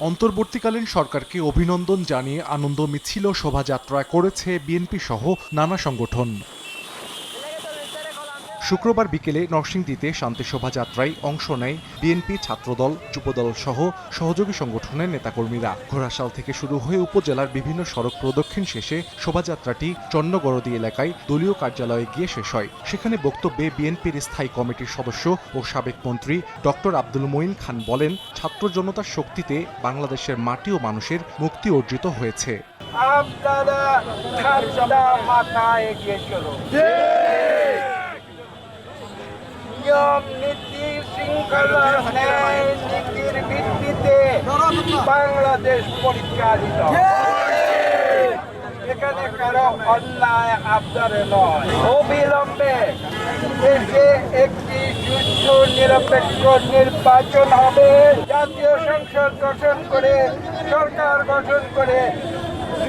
অন্তর্বর্তীকালীন সরকারকে অভিনন্দন জানিয়ে আনন্দ মিছিল শোভাযাত্রা করেছে বিএনপি সহ নানা সংগঠন। শুক্রবার বিকেলে নরসিংদীতে শান্তি শোভাযাত্রায় অংশ নেয় বিএনপি ছাত্রদল যুবদল সহ সহযোগী সংগঠনের নেতাকর্মীরা। ঘোড়াশাল থেকে শুরু হয়ে উপজেলার বিভিন্ন সড়ক প্রদক্ষিণ শেষে শোভাযাত্রাটি চন্নগরদি এলাকায় দলীয় কার্যালয়ে গিয়ে শেষ হয়। সেখানে বক্তব্যে বিএনপির স্থায়ী কমিটির সদস্য ও সাবেক মন্ত্রী ডক্টর আব্দুল মঈন খান বলেন ছাত্র জনতার শক্তিতে বাংলাদেশের মাটি ও মানুষের মুক্তি অর্জিত হয়েছে। আপনারা ঠান্ডা মাথায় এগিয়ে চলুন। নীতির ভিত্তিতে বাংলাদেশ পরিচালিত এখানে কারও অন্যায় আবদারে নয়। অবিলম্বে দেশে একটি সুস্থ নিরপেক্ষ নির্বাচন হবে। জাতীয় সংসদ গঠন করে, সরকার গঠন করে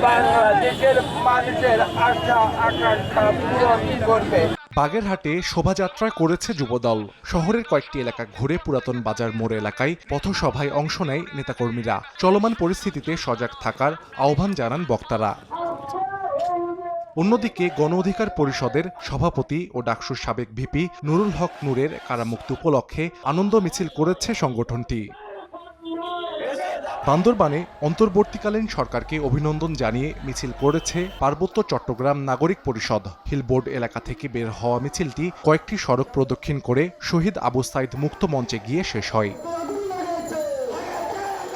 বাংলাদেশের মানুষের আশা আকাঙ্ক্ষা পূরণ করবে। বাগেরহাটে শোভাযাত্রা করেছে যুবদল। শহরের কয়েকটি এলাকা ঘুরে পুরাতন বাজার মোড় এলাকায় পথসভায় অংশ নেয় নেতাকর্মীরা। চলমান পরিস্থিতিতে সজাগ থাকার আহ্বান জানান বক্তারা। অন্যদিকে গণ অধিকার পরিষদের সভাপতি ও ডাকসুর সাবেক ভিপি নুরুল হক নূরের কারামুক্তি উপলক্ষে আনন্দ মিছিল করেছে সংগঠনটি। বান্দরবানে অন্তর্বর্তীকালীন সরকারকে অভিনন্দন জানিয়ে মিছিল করেছে পার্বত্য চট্টগ্রাম নাগরিক পরিষদ। হিলবোর্ড এলাকা থেকে বের হওয়া মিছিলটি কয়েকটি সড়ক প্রদক্ষিণ করে শহীদ আবু সাইদ মুক্ত মঞ্চে গিয়ে শেষ হয়।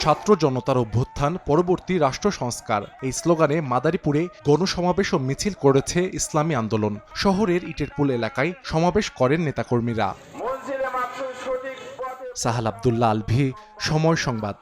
ছাত্র জনতার অভ্যুত্থান পরবর্তী রাষ্ট্র সংস্কার। এই স্লোগানে মাদারীপুরে গণসমাবেশ ও মিছিল করেছে ইসলামী আন্দোলন। শহরের ইটেরপুল এলাকায় সমাবেশ করেন নেতাকর্মীরা। সাহাল আবদুল্লাহ আলভি সময় সংবাদ।